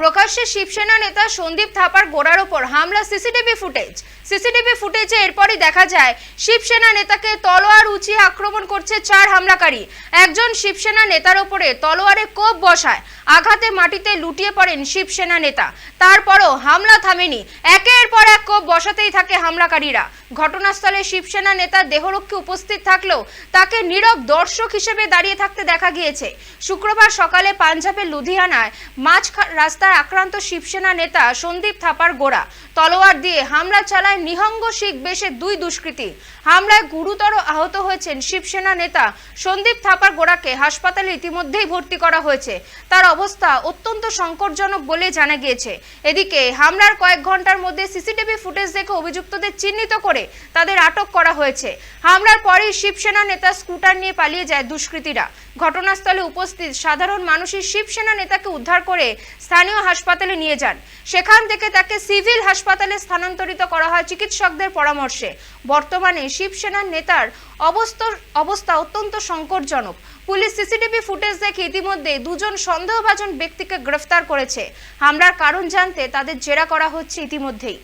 প্রকাশ্যে শিবসেনা নেতা সন্দীপ থাপার গোড়ার ওপর হামলা, সিসিটিভি ফুটেজ। সিসিটিভি ফুটেজে এরপরই দেখা যায়, শিবসেনা নেতাকে তলোয়ার উঁচিয়ে আক্রমণ করছে চার হামলাকারী। একজন শিবসেনা নেতার ওপরে তলোয়ারে কোপ বসায়, আঘাতে মাটিতে লুটিয়ে পড়েন শিবসেনা নেতা। তারপরও হামলা থামেনি। একের পর এক কোপ বসাতেই থাকে হামলাকারীরা। ঘটনাস্থলে শিবসেনা নেতা দেহরক্ষী উপস্থিত থাকলেও তাকে নীরব দর্শক হিসেবে দাঁড়িয়ে থাকতে দেখা গিয়েছে। শুক্রবার সকালে পাঞ্জাবের লুধিয়ানায় মাঝ রাস্তায় আক্রান্ত শিবসেনা নেতা সন্দীপ থাপার গোড়া। তলোয়ার দিয়ে হামলা চালায় নিহঙ্গ শিখ বেশে দুই দুষ্কৃতী। হামলায় গুরুতর আহত হয়েছেন শিবসেনা নেতা সন্দীপ থাপার গোড়াকে হাসপাতালে ইতিমধ্যেই ভর্তি করা হয়েছে। তার অবস্থা অত্যন্ত সংকটজনক বলে জানা গিয়েছে। এদিকে হামলার কয়েক ঘণ্টার মধ্যে সিসিটিভি ফুটেজ দেখে অভিযুক্তদের চিহ্নিত করে তাদের আটক করা হয়েছে। হামলার পরেই শিবসেনা নেতা স্কুটার নিয়ে পালিয়ে যায় দুষ্কৃতীরা। ঘটনাস্থলে উপস্থিত সাধারণ মানুষই শিবসেনা নেতাকে উদ্ধার করে স্থানীয় হাসপাতালে নিয়ে যান। সেখান থেকে তাকে সিভিল হাসপাতালে স্থানান্তরিত করা হয় চিকিৎসকদের পরামর্শে। বর্তমানে শিবসেনার নেতার অবস্থা অবস্থা অত্যন্ত সংকটজনক। পুলিশ সিসিটিভি ফুটেজ দেখে ইতিমধ্যে দুজন সন্দেহভাজন ব্যক্তিকে গ্রেফতার করেছে। হামলার কারণ জানতে তাদের জেরা করা হচ্ছে ইতিমধ্যেই।